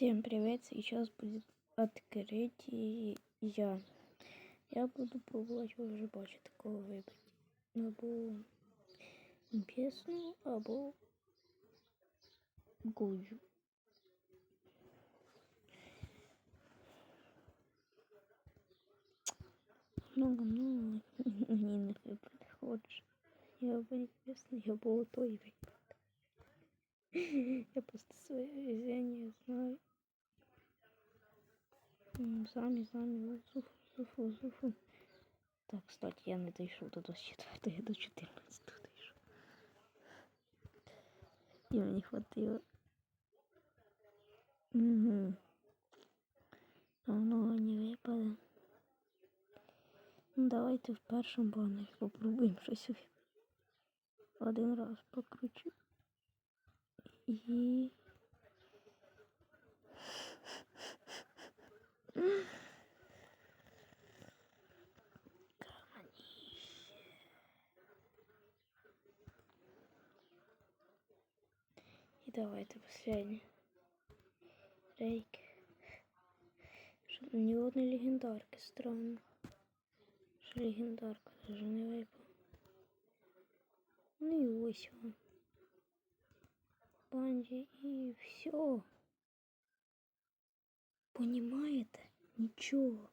Всем привет! Сейчас будет открытие. Я буду пробовать, ви вже бачите, такого вибрати. Або пісну, або гуджу. Ну, ну, ні, не вибрати хочу. Я вибрати пісню, я буду той вибрати. Я просто своє М, Самі, самі, зуфу, зуфу, зуфу. Так, кстати, я не дійшов до 24, я до 14 дійшов. І мені хватило. Угу. А воно не випаде. Ну, давайте в першому банері попробуємо щось. Один раз покручу. І... И давайте последний. Рейк. Що Ні одної легендарки странно. Що легендарка даже не випала. Ну і ось вам. Банді і все. Понімаєте? Нічого.